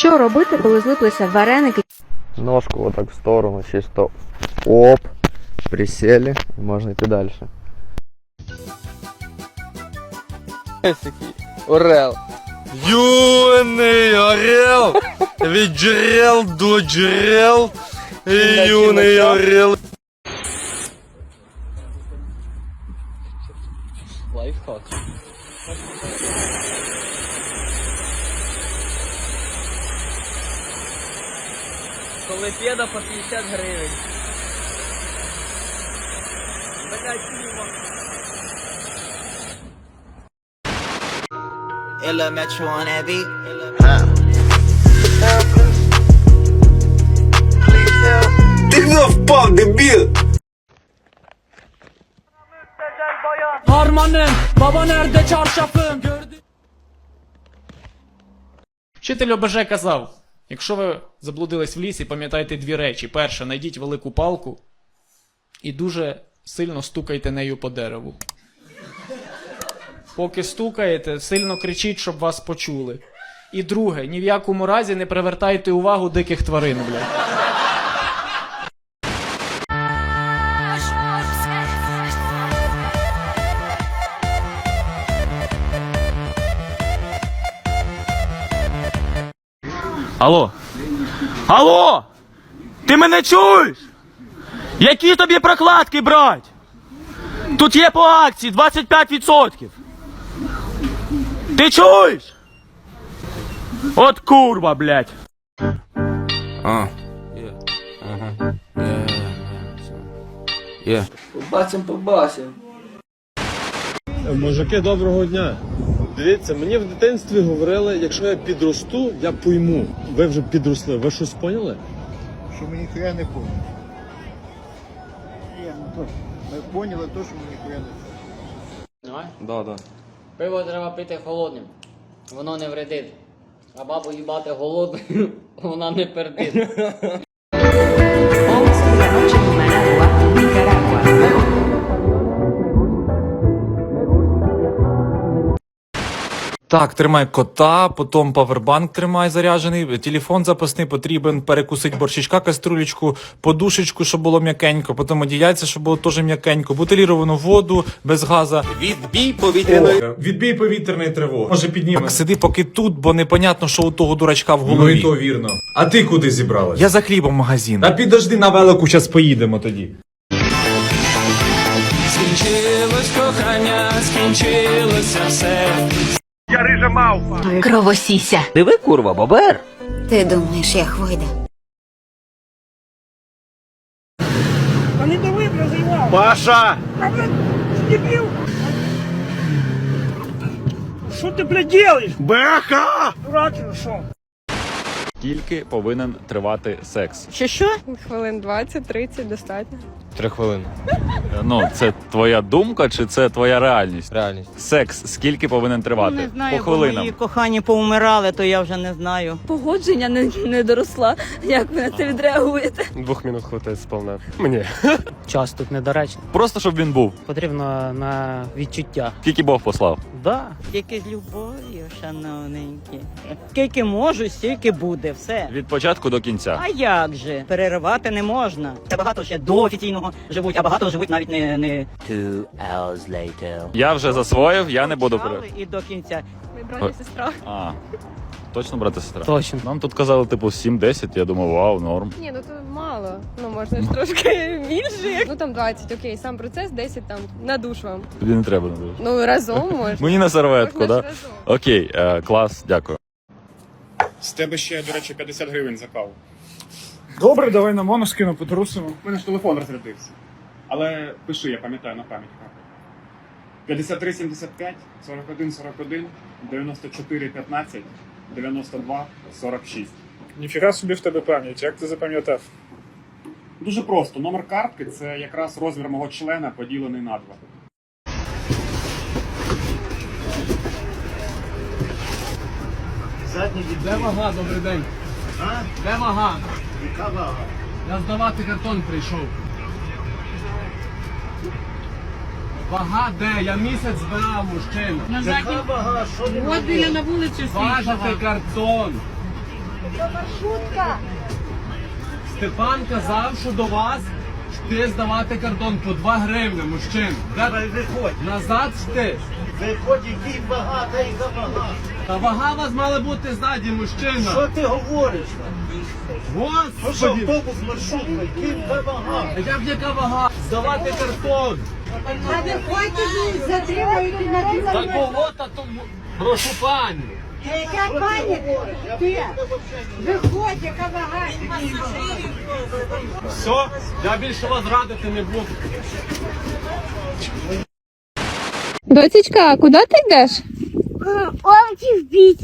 Що робити, коли злиплися вареники? Ножку вот так в сторону, чисто оп, присели, и можно идти дальше. Орел. Юний орел, від джерел до джерел, і юний орел. Лайфхак. Коли п'єда по 50 гривень. Ella Metro on that beat. Ти не впав, дебіл! Harmanım, baba nerede çarşafım? Gördüm. Вчитель ОБЖ казав: якщо ви заблудились в лісі, пам'ятайте дві речі. Перше, знайдіть велику палку і дуже сильно стукайте нею по дереву. Поки стукаєте, сильно кричіть, щоб вас почули. І друге, ні в якому разі не привертайте увагу диких тварин, блядь. Алло? Алло! Ти мене чуєш? Які тобі прокладки брать? Тут є по акції 25%. Ти чуєш? От курва, блядь. А. Є. Побачим, побачим. Мужики, доброго дня. Дивіться, мені в дитинстві говорили, якщо я підросту, я пойму. Ви вже підросли, ви щось поняли? що ми ніхуя не поняли. Ні, ну то, ми поняли то, що ми ніхуя не поняли. Да, да. Пиво треба пити холодним. Воно не вредить. А бабу їбати голодною, вона не пердить. Так, тримай кота, потім павербанк тримай заряджений, телефон запасний потрібен, перекусить борщичка, каструлечку, подушечку, щоб було м'якенько, потім одіяльце, щоб було теж м'якенько, бутиліровану воду без газа. Відбій повітряної. Відбій повітряної тривоги. Може підніме. Так, сиди поки тут, бо непонятно, що у того дурачка в голові. Ну і то вірно. А ти куди зібралась? Я за хлібом в магазин. Та підожди на велику, зараз поїдемо тоді. Скінчилось кохання, скінчилося все. Кровосіся. Диви, курва, бобер. Ти думаєш, я хвойда? Паша! Що ти, бляєш? Беха! Скільки повинен тривати секс? Що що? Хвилин 20-30 достатньо. Три хвилини. Ну, це твоя думка чи це твоя реальність? Реальність. Секс скільки повинен тривати? По хвилинам. кохані поумирали, то я вже не знаю. Погодження не, не доросла. Як ви на це відреагуєте? Двох минут хватає сповна. Мені. Час тут недоречний. Просто щоб він був. Потрібно на відчуття. Скільки Бог послав? Да. Тільки з любов'ю, шановненькі. Скільки можу, стільки буде, все. Від початку до кінця. А як же? Переривати не можна. Це багато ще до офіційного живуть, а багато живуть навіть не, не Two hours later. Я вже засвоїв, я не буду почали при. і до кінця. Ми брат і сестра. А. Точно, брат і сестра? Точно. Нам тут казали, типу, 7-10, я думав, вау, норм. Ні, ну то мало. Ну можна ж трошки більше. Ну там 20, окей, сам процес 10 там на душ вам. Тобі не треба. не дуже. Ну разом можна. Мені на серветку, Можна ж да? разом. Окей, е, клас, дякую. З тебе ще, до речі, 50 гривень за каву. Добре, давай на моно скину, потрусимо. У мене ж телефон розрядився. Але пиши, я пам'ятаю на пам'ять. 53 75 41 41 94 15 92 46. Ніфіга собі в тебе пам'ять, як ти запам'ятав? Дуже просто. Номер картки це якраз розмір мого члена поділений на два. Де вага, добрий день. А? Де вага? Яка вага? Я здавати картон прийшов. Вага де? Я місяць збирав мужчину. Яка вага? Що От біля на вулиці Важити картон. Степан казав, що до вас йти здавати картон по 2 гривни, мужчин. Давай виходь. Назад йти. Виходь, який вага, та яка вага. Та вага вас мала бути ззаді, мужчина. Що ти говориш? Господи. Що автобус маршрутка, який вага? Яка б яка вага? Здавати картон. А ви хочете затримуєте на Та кого та тому? Прошу пані. Яка пані? Ти? Виходь, яка вага. Все, я більше вас радити не буду. Доцічка, а куди ти йдеш? Овочі вбіть.